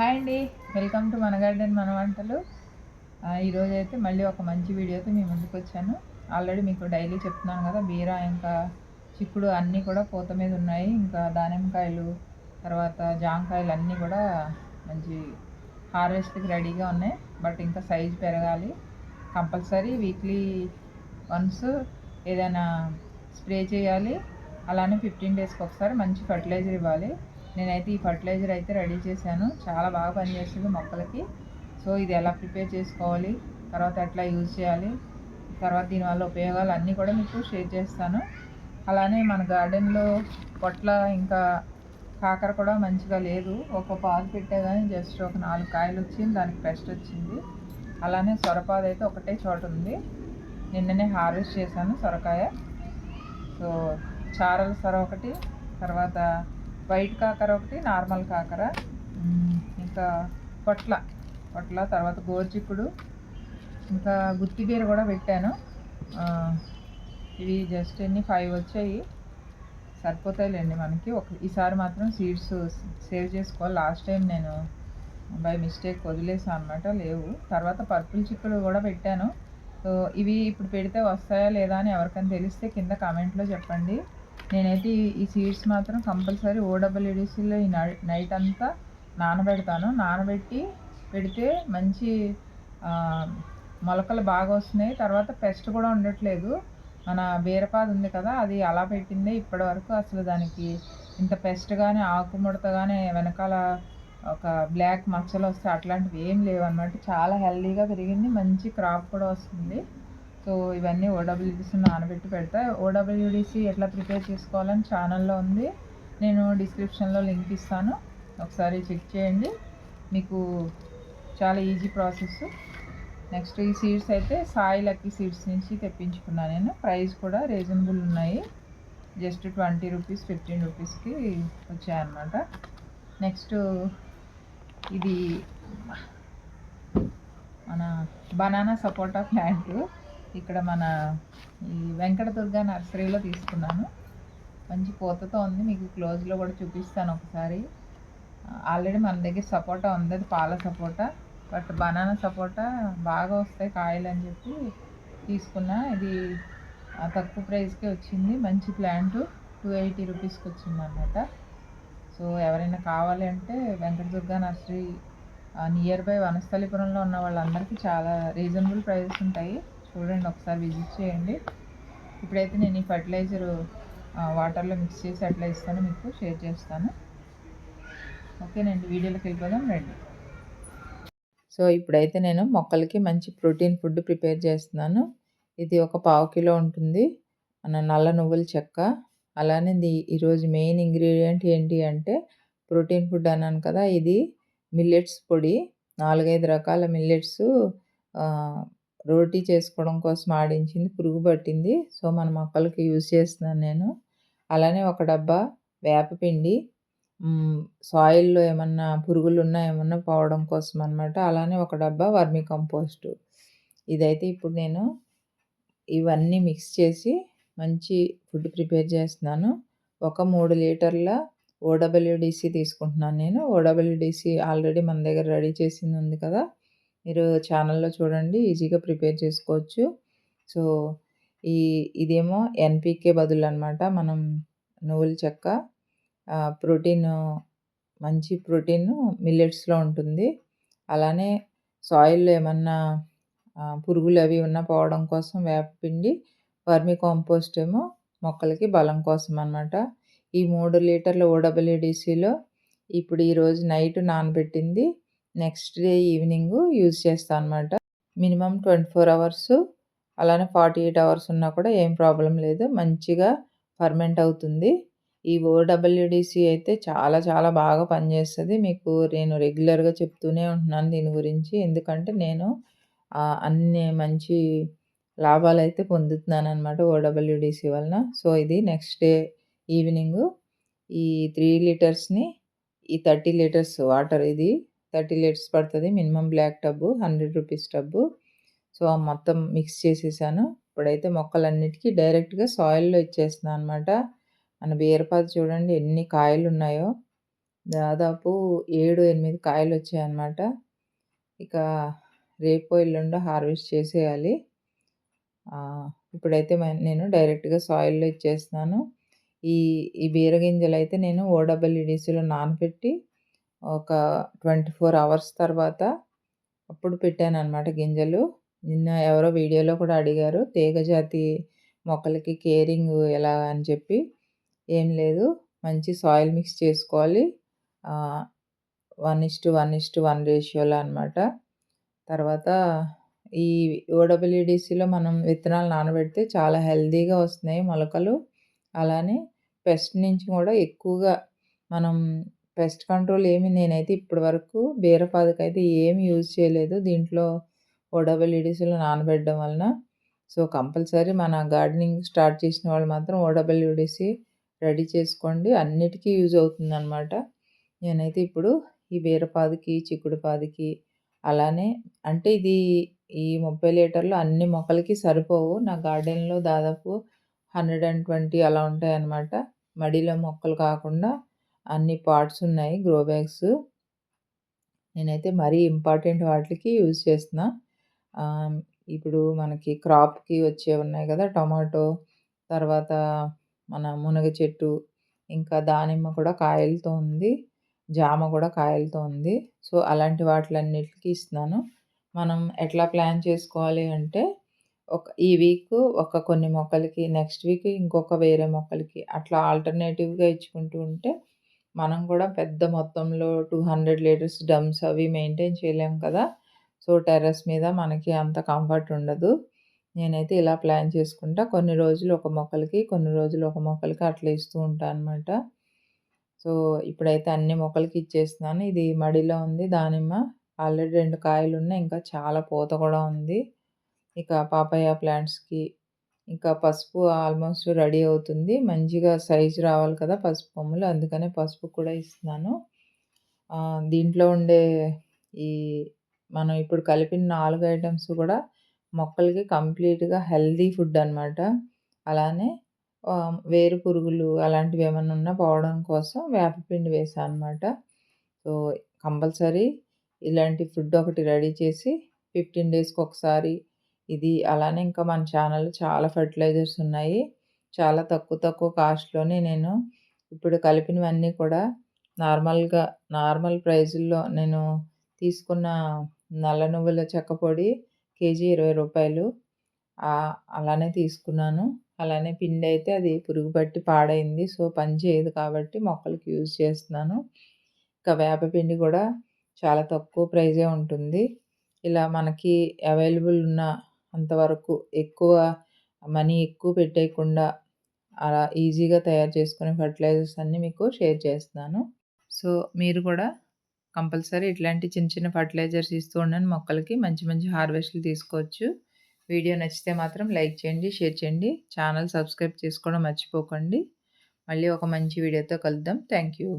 Hi అండి. Welcome to మన garden మన వంటలు. ఈరోజు అయితే మళ్ళీ ఒక మంచి వీడియోతో మీ ముందుకు వచ్చాను. ఆల్రెడీ మీకు డైలీ చెప్తున్నాను కదా బీరా ఇంకా చిక్కుడు అన్నీ కూడా పూత మీద ఉన్నాయి. ఇంకా దానిమ్మకాయలు తర్వాత జామకాయలు అన్నీ కూడా మంచి హార్వెస్ట్కి రెడీగా ఉన్నాయి. బట్ ఇంకా సైజ్ పెరగాలి. కంపల్సరీ వీక్లీ వన్స్ ఏదైనా స్ప్రే చేయాలి. అలానే ఫిఫ్టీన్ డేస్కి ఒకసారి మంచి ఫర్టిలైజర్ ఇవ్వాలి. నేనైతే ఈ ఫర్టిలైజర్ అయితే రెడీ చేశాను. చాలా బాగా పనిచేస్తుంది మొక్కలకి. సో ఇది ఎలా ప్రిపేర్ చేసుకోవాలి తర్వాత ఎట్లా యూజ్ చేయాలి తర్వాత దీనివల్ల ఉపయోగాలు అన్నీ కూడా మీకు షేర్ చేస్తాను. అలానే మన గార్డెన్లో పొట్ల ఇంకా కాకర కూడా మంచిగా లేదు. ఒక పాలు పెట్టే కానీ జస్ట్ ఒక నాలుగు కాయలు వచ్చింది దానికి పెస్ట్ వచ్చింది. అలానే సొరపాదు అయితే ఒకటే చోట ఉంది. నిన్ననే హార్వెస్ట్ చేశాను సొరకాయ. సో చారల సొర ఒకటి తర్వాత వైట్ కాకర ఒకటి నార్మల్ కాకర. ఇంకా పొట్ల పొట్ల తర్వాత గోర్చిక్కుడు ఇంకా గుత్తిబీర కూడా పెట్టాను. ఇవి జస్ట్ ఎన్ని ఫైవ్ వచ్చాయి. సరిపోతాయిలేండి మనకి. ఒక ఈసారి మాత్రం సీడ్స్ సేవ్ చేసుకోవాలి. లాస్ట్ టైం నేను బై మిస్టేక్ వదిలేసాను అనమాట లేవు. తర్వాత పర్పుల్ చిక్కుడు కూడా పెట్టాను. సో ఇవి ఇప్పుడు పెడితే వస్తాయా లేదా అని ఎవరికైనా తెలిస్తే కింద కామెంట్లో చెప్పండి. నేనైతే ఈ సీడ్స్ మాత్రం కంపల్సరీ ఓడబ్ల్యూడిసిలో ఈ నైట్ అంతా నానబెడతాను. నానబెట్టి పెడితే మంచి మొలకలు బాగా వస్తున్నాయి. తర్వాత పెస్ట్ కూడా ఉండట్లేదు. మన బీరపాది ఉంది కదా అది అలా పెట్టిందే ఇప్పటి వరకు అసలు దానికి ఇంత పెస్ట్ కానీ ఆకుముడత కానీ వెనకాల ఒక బ్లాక్ మచ్చలు వస్తే అట్లాంటివి ఏం లేవు అనమాట చాలా హెల్దీగా పెరిగింది. మంచి క్రాప్ కూడా వస్తుంది. సో ఇవన్నీ ఓడబ్ల్యూడిసి నానబెట్టి పెడతా. ఓడబ్ల్యూడిసి ఎట్లా ప్రిపేర్ చేసుకోవాలని ఛానల్లో ఉంది. నేను డిస్క్రిప్షన్లో లింక్ ఇస్తాను. ఒకసారి చెక్ చేయండి. మీకు చాలా ఈజీ ప్రాసెస్. నెక్స్ట్ ఈ సీడ్స్ అయితే సాయి లక్కీ సీడ్స్ నుంచి తెప్పించుకున్నాను నేను. ప్రైస్ కూడా రీజనబుల్ ఉన్నాయి. జస్ట్ ట్వంటీ రూపీస్ ఫిఫ్టీన్ రూపీస్కి వచ్చాయన్నమాట. నెక్స్ట్ ఇది మన బనానా సపోటా ప్లాంట్. ఇక్కడ మన ఈ వెంకటదుర్గ నర్సరీలో తీసుకున్నాను. మంచి పూతతో ఉంది. మీకు క్లోజ్లో కూడా చూపిస్తాను ఒకసారి. ఆల్రెడీ మన దగ్గర సపోటా ఉంది. అది పాల సపోటా. బట్ బనానా సపోటా బాగా వస్తాయి కాయలు అని చెప్పి తీసుకున్నా. ఇది తక్కువ ప్రైస్కే వచ్చింది. మంచి ప్లాంట్ టూ ఎయిటీ రూపీస్కి వచ్చింది అనమాట సో ఎవరైనా కావాలి అంటే వెంకటదుర్గ నర్సరీ నియర్ బై వనస్థలిపురంలో ఉన్న వాళ్ళందరికీ చాలా రీజనబుల్ ప్రైజెస్ ఉంటాయి. చూడండి ఒకసారి విజిట్ చేయండి. ఇప్పుడైతే నేను ఈ ఫర్టిలైజర్ వాటర్లో మిక్స్ చేసి అట్లా ఇస్తాను మీకు షేర్ చేస్తాను. ఓకేనండి వీడియోలోకి వెళ్ళిపోదాం రండి. సో ఇప్పుడైతే నేను మొక్కలకి మంచి ప్రోటీన్ ఫుడ్ ప్రిపేర్ చేస్తున్నాను. ఇది ఒక పావు కిలో ఉంటుంది. మన నల్ల నువ్వుల చెక్క. అలానే ఇది ఈరోజు మెయిన్ ఇంగ్రీడియంట్ ఏంటి అంటే ప్రోటీన్ ఫుడ్ అన్నాను కదా ఇది మిల్లెట్స్ పొడి. నాలుగైదు రకాల మిల్లెట్స్ రోటీ చేసుకోవడం కోసం ఆడించింది పురుగు పట్టింది. సో మన మొక్కలకి యూజ్ చేస్తున్నాను నేను. అలానే ఒక డబ్బా వేపపిండి సాయిల్లో ఏమన్నా పురుగులు ఉన్నా ఏమన్నా పోవడం కోసం అనమాట అలానే ఒక డబ్బా వర్మి కంపోస్ట్. ఇదైతే ఇప్పుడు నేను ఇవన్నీ మిక్స్ చేసి మంచి ఫుడ్ ప్రిపేర్ చేస్తున్నాను. ఒక మూడు లీటర్ల ఓడబ్ల్యూడిసి తీసుకుంటున్నాను నేను. ఓడబ్ల్యూడిసి ఆల్రెడీ మన దగ్గర రెడీ చేసింది ఉంది కదా. మీరు ఛానల్లో చూడండి ఈజీగా ప్రిపేర్ చేసుకోవచ్చు. సో ఈ ఇదేమో ఎన్పికే బదులు అనమాట మనం నువ్వుల చెక్క ప్రోటీన్ మంచి ప్రోటీన్ మిల్లెట్స్లో ఉంటుంది. అలానే సాయిల్లో ఏమన్నా పురుగులు అవి ఉన్న పోవడం కోసం వేపపిండి వర్మి కాంపోస్ట్ ఏమో మొక్కలకి బలం కోసం అనమాట ఈ మూడు లీటర్ల ఓడబ్ల్యూడిసిలో ఇప్పుడు ఈరోజు నైట్ నానబెట్టింది నెక్స్ట్ డే ఈవినింగ్ యూజ్ చేస్తాను అనమాట మినిమం ట్వంటీ ఫోర్ అవర్స్ అలానే ఫార్టీ ఎయిట్ అవర్స్ ఉన్నా కూడా ఏం ప్రాబ్లం లేదు. మంచిగా ఫర్మెంట్ అవుతుంది. ఈ ఓడబ్ల్యూడిసి అయితే చాలా చాలా బాగా పనిచేస్తుంది. మీకు నేను రెగ్యులర్గా చెప్తూనే ఉంటున్నాను దీని గురించి. ఎందుకంటే నేను అన్ని మంచి లాభాలు అయితే పొందుతున్నాను అనమాట ఓడబ్ల్యూడిసి వలన. సో ఇది నెక్స్ట్ డే ఈవినింగ్ ఈ త్రీ లీటర్స్ని ఈ థర్టీ లీటర్స్ వాటర్ ఇది థర్టీ లీటర్స్ పడుతుంది. Minimum black tub hundred rupees tub. So మొత్తం మిక్స్ చేసేసాను. ఇప్పుడైతే మొక్కలన్నిటికీ డైరెక్ట్గా సాయిల్లో ఇచ్చేస్తున్నాను అనమాట మన బీరపాత చూడండి ఎన్ని కాయలు ఉన్నాయో దాదాపు ఏడు ఎనిమిది కాయలు వచ్చాయన్నమాట ఇక రేపో, ఎల్లుండో హార్వెస్ట్ చేసేయాలి. ఇప్పుడైతే మ నేను డైరెక్ట్‌గా సాయిల్‌లో ఇచ్చేస్తున్నాను. ఈ ఈ బీర అయితే నేను ఓడబ్ల్యూడీసీలో నానబెట్టి ఒక 24 అవర్స్ తర్వాత అప్పుడు పెట్టాను అనమాట గింజలు. నిన్న ఎవరో వీడియోలో కూడా అడిగారు తీగజాతి మొక్కలకి కేరింగ్ ఎలా అని చెప్పి. ఏం లేదు మంచి సాయిల్ మిక్స్ చేసుకోవాలి. One is to one is to one రేషియోలో అనమాట తర్వాత ఈ ఓడబ్ల్యూడిసిలో మనం విత్తనాలు నానబెడితే చాలా హెల్తీగా వస్తున్నాయి మొలకలు. అలానే పెస్ట్ నుంచి కూడా ఎక్కువగా మనం పెస్ట్ కంట్రోల్ ఏమి నేనైతే ఇప్పటి వరకు అయితే ఏమి యూజ్ చేయలేదు. దీంట్లో ఓడబ్ల్యూడీసీలో నానబెట్టడం వలన. సో, కంపల్సరీ మన గార్డెనింగ్ స్టార్ట్ చేసిన వాళ్ళు మాత్రం ఓడబ్ల్యూడీసీ రెడీ చేసుకోండి. అన్నిటికీ యూజ్ అవుతుంది అనమాట నేనైతే ఇప్పుడు ఈ బీరపాదికి చిక్కుడుపాదికి అలానే అంటే ఇది ఈ 30 లీటర్లు అన్ని మొక్కలకి సరిపోవు. నా గార్డెన్‌లో దాదాపు 120 అలా ఉంటాయన్నమాట. మడిలో మొక్కలు కాకుండా అన్ని పార్ట్స్ ఉన్నాయి గ్రో బ్యాగ్స్. నేనైతే మరీ ఇంపార్టెంట్ వాటికి యూజ్ చేస్తున్నా. ఇప్పుడు మనకి క్రాప్‌కి వచ్చేవి ఉన్నాయి కదా! టొమాటో, తర్వాత మన మునగ చెట్టు, ఇంకా దానిమ్మ కూడా కాయలతో ఉంది. జామ కూడా కాయలతో ఉంది. సో, అలాంటి వాటిలన్నిటికి ఇస్తున్నాను. మనం ఎట్లా ప్లాన్ చేసుకోవాలి అంటే ఒక ఈ వీక్ ఒక కొన్ని మొక్కలకి, నెక్స్ట్ వీక్ ఇంకొక వేరే మొక్కలకి అట్లా ఆల్టర్‌నేటివ్‌గా ఇచ్చుకుంటూ ఉంటే మనం కూడా పెద్ద మొత్తంలో 200 లీటర్స్ డ్రమ్స్ అవి మెయింటైన్ చేయలేం కదా! సో, టెర్రస్ మీద మనకి అంత కంఫర్ట్ ఉండదు. నేనైతే ఇలా ప్లాన్ చేసుకుంటా. కొన్ని రోజులు ఒక మొక్కలకి, కొన్ని రోజులు ఒక మొక్కలకి అట్లా ఇస్తూ ఉంటా అన్నమాట. సో, ఇప్పుడైతే అన్ని మొక్కలకి ఇచ్చేస్తున్నాను. ఇది మడిలో ఉంది దానిమ్మ. ఆల్రెడీ 2 కాయలున్నాయి. ఇంకా చాలా పూత కూడా ఉంది. ఇక పాపయ్య ప్లాంట్స్‌కి ఇంకా పసుపు ఆల్మోస్ట్ రెడీ అవుతుంది. మంచిగా సైజు రావాలి కదా! పసుపు కొమ్మలు. అందుకనే పసుపు కూడా ఇస్తున్నాను. దీంట్లో ఉండే ఈ మనం ఇప్పుడు కలిపిన నాలుగు ఐటమ్స్ కూడా మొక్కలకి కంప్లీట్‌గా హెల్తీ ఫుడ్ అనమాట అలానే వేరు పురుగులు అలాంటివి ఏమన్నా ఉన్నా పోవడం కోసం వేపపిండి వేసాను అనమాట సో, కంపల్సరీ ఇలాంటి ఫుడ్ ఒకటి రెడీ చేసి 15 డేస్‌కి ఒకసారి ఇది అలానే ఇంకా మన ఛానల్‌లో చాలా ఫెర్టిలైజర్స్ ఉన్నాయి. చాలా తక్కువ తక్కువ కాస్ట్‌లోనే నేను ఇప్పుడు కలిపినవన్నీ కూడా నార్మల్‌గా నార్మల్ ప్రైజుల్లో నేను తీసుకున్న నల్ల నువ్వుల చెక్క పొడి కేజీ ఇరవై రూపాయలు అలానే తీసుకున్నాను. అలానే పిండి అయితే అది పురుగు పట్టి పాడైంది. సో, పని చేయదు కాబట్టి మొక్కలకి యూజ్ చేస్తున్నాను. ఇంకా వేపపిండి కూడా చాలా తక్కువ ప్రైజే ఉంటుంది. ఇలా మనకి అవైలబుల్ ఉన్న అంతవరకు ఎక్కువ మనీ ఎక్కువ పెట్టేయకుండా అలా ఈజీగా తయారు చేసుకునే ఫెర్టిలైజర్స్ అన్నీ మీకు షేర్ చేస్తున్నాను. సో, మీరు కూడా కంపల్సరీ ఇట్లాంటి చిన్న చిన్న ఫర్టిలైజర్స్ ఇస్తూ ఉండండి మొక్కలకి. మంచి మంచి హార్వెస్ట్‌లు తీసుకోవచ్చు. వీడియో నచ్చితే మాత్రం లైక్ చేయండి, షేర్ చేయండి. ఛానల్ సబ్స్క్రైబ్ చేసుకోవడం మర్చిపోకండి. మళ్ళీ ఒక మంచి వీడియోతో కలుద్దాం. Thank you.